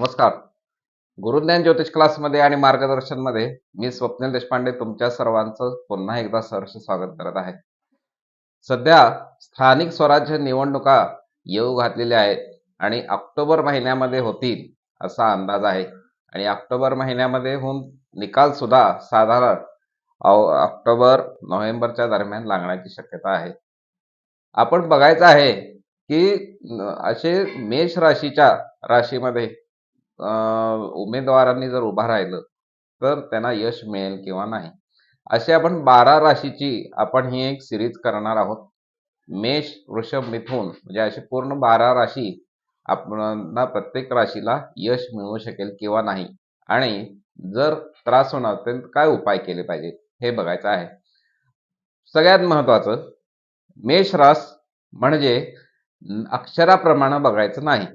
नमस्कार. गुरुज्ञान ज्योतिष क्लासमध्ये आणि मार्गदर्शनमध्ये मी स्वप्नील देशपांडे तुमच्या सर्वांचं पुन्हा एकदा सहर्ष स्वागत करत आहे. सध्या स्थानिक स्वराज्य निवडणुका येऊ घातलेल्या आहेत आणि ऑक्टोबर महिन्यामध्ये होतील असा अंदाज आहे. आणि ऑक्टोबर महिन्यामध्ये होऊन निकाल सुद्धा साधारण ऑक्टोबर नोव्हेंबरच्या दरम्यान लागण्याची शक्यता आहे. आपण बघायचं आहे की असे मेष राशीच्या राशीमध्ये उमेदवारांनी जर उभा राहिलं तर त्यांना यश मिळेल किंवा नाही. अशी आपण बारा राशीची आपण ही एक सिरीज करणार आहोत. मेष वृषभ मिथून म्हणजे अशी पूर्ण बारा राशी आपण प्रत्येक राशीला यश मिळू शकेल किंवा नाही. आणि जर त्रास होणार तर काय उपाय केले पाहिजे हे बघायचं आहे. सगळ्यात महत्वाचं मेष रास म्हणजे अक्षराप्रमाणे बघायचं नाही.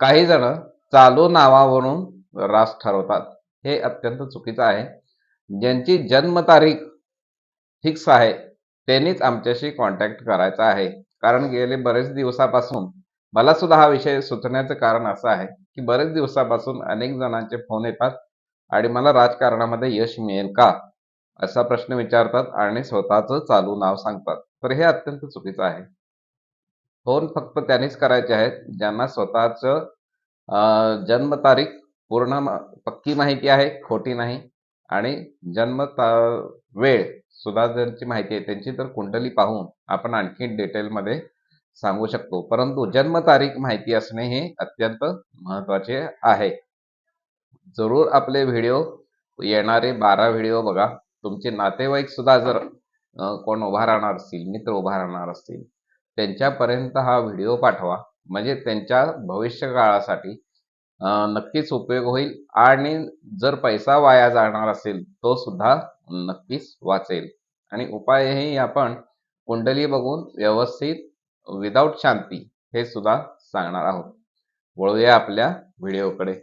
काही जण चालू नावावरून रास ठरवतात. हे अत्यंत चुकीचं आहे. ज्यांची जन्मतारीख फिक्स आहे त्यांनीच आमच्याशी कॉन्टॅक्ट करायचा आहे. कारण गेले बरेच दिवसापासून मला सुद्धा हा विषय सुचण्याचं कारण असं आहे की बरेच दिवसापासून अनेक जणांचे फोन येतात आणि मला राजकारणामध्ये यश मिळेल का? असा प्रश्न विचारतात आणि स्वतःचं चालू नाव सांगतात. तर हे अत्यंत चुकीचं आहे. फोन फक्त त्यांनीच करायचे आहेत ज्यांना स्वतःचं जन्मतारीख पूर्ण म- पक्की माहिती आहे खोटी नाही. आणि जन्म ता- वेळ सुद्धा ज्यांची माहिती आहे त्यांची तर कुंडली पाहून आपण आणखी डिटेलमध्ये सांगू शकतो. परंतु जन्मतारीख माहिती असणे हे अत्यंत महत्त्वाचे आहे. जरूर आपले व्हिडिओ येणारे बारा व्हिडिओ बघा. तुमचे नातेवाईक सुद्धा जर कोण उभा राहणार असतील मित्र उभा राहणार असतील त्यांच्यापर्यंत हा व्हिडिओ पाठवा. म्हणजे त्यांच्या भविष्य काळासाठी नक्कीच उपयोग होईल आणि जर पैसा वाया जाणार असेल तो सुद्धा नक्कीच वाचेल. आणि उपायही आपण कुंडली बघून व्यवस्थित विदाऊट शांती हे सुद्धा सांगणार आहोत. वळूया आपल्या व्हिडिओकडे.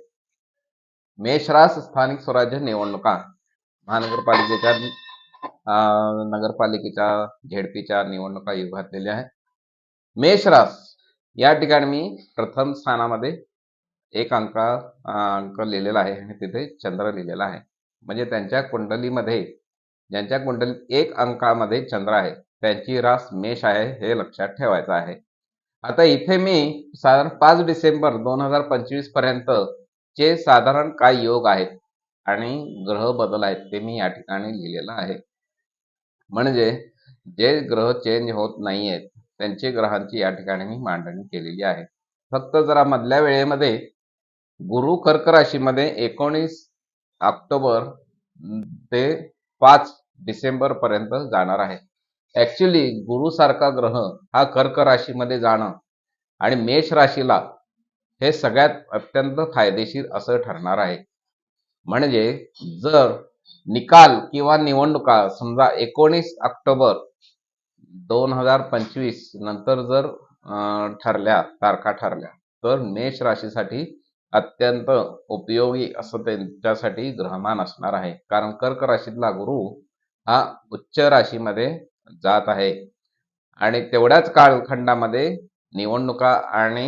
मेषरास स्थानिक स्वराज्य निवडणुका महानगरपालिकेच्या अं, नगरपालिकेच्या झेडपीच्या निवडणुका येऊ घातलेल्या आहेत. मेषरास या ठिकाणी मी प्रथम स्थानामध्ये एक अंका अंक लिहिलेला आहे आणि तिथे चंद्र लिहिलेला आहे. म्हणजे त्यांच्या कुंडलीमध्ये ज्यांच्या कुंडली एक अंकामध्ये चंद्र आहे त्यांची रास मेष आहे हे लक्षात ठेवायचं आहे. आता इथे मी साधारण पाच डिसेंबर दोन हजार पंचवीसपर्यंत चे साधारण काय योग आहेत आणि ग्रह बदल आहेत ते मी या ठिकाणी लिहिलेलं आहे. म्हणजे जे ग्रह चेंज होत नाहीयेत त्यांचे ग्रहांची या ठिकाणी मी मांडणी केलेली आहे. फक्त जरा मधल्या वेळेमध्ये गुरु कर्क राशीमध्ये एकोणीस ऑक्टोबर ते पाच डिसेंबर पर्यंत जाणार आहे. ऍक्च्युली गुरुसारखा ग्रह हा कर्क राशीमध्ये जाणं आणि मेष राशीला हे सगळ्यात अत्यंत फायदेशीर असं ठरणार आहे. म्हणजे जर निकाल किंवा निवडणुका समजा एकोणीस ऑक्टोबर दोन हजार पंचवीस नंतर जर अं, ठरल्या तारखा ठरल्या तर मेष राशीसाठी अत्यंत उपयोगी असं त्यांच्यासाठी ग्रहमान असणार आहे. कारण कर्क राशीतला गुरु हा उच्च राशीमध्ये जात आहे. आणि तेवढ्याच कालखंडामध्ये निवडणुका आणि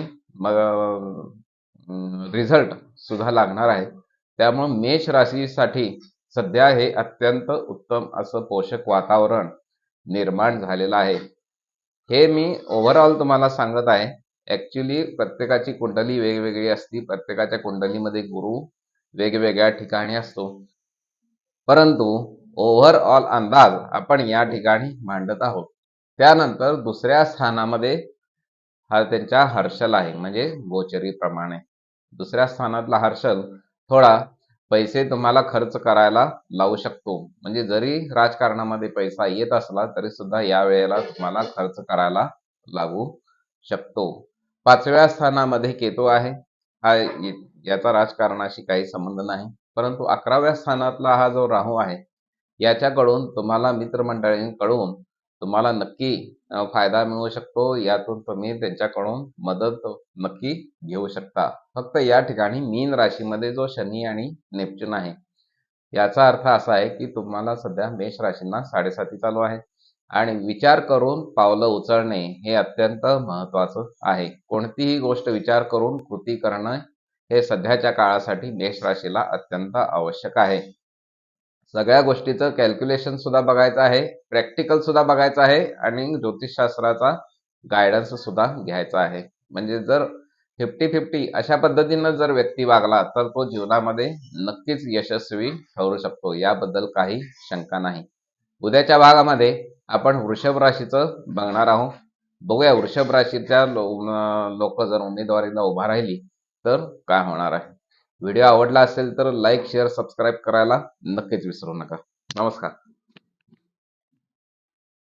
रिझल्ट सुद्धा लागणार आहे. त्यामुळे मेष राशीसाठी सध्या हे अत्यंत उत्तम असं पोषक वातावरण निर्माण झालेलं आहे. हे मी ओव्हरऑल तुम्हाला सांगत आहे. ऍक्च्युली प्रत्येकाची कुंडली वेगवेगळी असती. प्रत्येकाच्या कुंडलीमध्ये गुरु वेगवेगळ्या ठिकाणी असतो. परंतु ओव्हरऑल अंदाज आपण या ठिकाणी मांडत आहोत. त्यानंतर दुसऱ्या स्थानामध्ये हा त्यांच्या हर्षल आहे. म्हणजे गोचरीप्रमाणे. दुसऱ्या स्थानातला हर्षल थोडा पैसे तुम्हाला खर्च करायला लावू शकतो. म्हणजे जरी राजकारणामध्ये पैसा येत असला तरी सुद्धा या वेळेला तुम्हाला खर्च करायला लागू शकतो. पाचव्या स्थानामध्ये केतू आहे. हा याचा राजकारणाशी काही संबंध नाही. परंतु अकराव्या स्थानातला हा जो राहू आहे याच्याकडून तुम्हाला मित्रमंडळींकडून तुम्हाला नक्की फायदा मिळू शकतो. यातून तुम्ही त्यांच्याकडून मदत नक्की घेऊ शकता. फक्त या ठिकाणी मीन राशीमध्ये जो शनी आणि नेपच्यून आहे याचा अर्थ असा आहे की तुम्हाला सध्या मेष राशींना साडेसाती चालू आहे. आणि विचार करून पावलं उचलणे हे अत्यंत महत्वाचं आहे. कोणतीही गोष्ट विचार करून कृती करणं हे सध्याच्या काळासाठी मेष राशीला अत्यंत आवश्यक आहे. सगळ्या गोष्टीचं कॅल्क्युलेशन सुद्धा बघायचं आहे प्रॅक्टिकल सुद्धा बघायचं आहे आणि ज्योतिषशास्त्राचा गायडन्स सुद्धा घ्यायचा आहे. म्हणजे जर फिफ्टी फिफ्टी अशा पद्धतीनं जर व्यक्ती वागला तर तो जीवनामध्ये नक्कीच यशस्वी ठरू शकतो. याबद्दल काही शंका नाही. उद्याच्या भागामध्ये आपण वृषभ राशीचं बघणार आहोत. बघूया वृषभ राशीच्या लोक जर उमेदवारीला उभा राहिली तर काय होणार आहे? व्हिडिओ आवडला असेल तर लाईक शेअर सबस्क्राईब करायला नक्कीच विसरू नका. नमस्कार.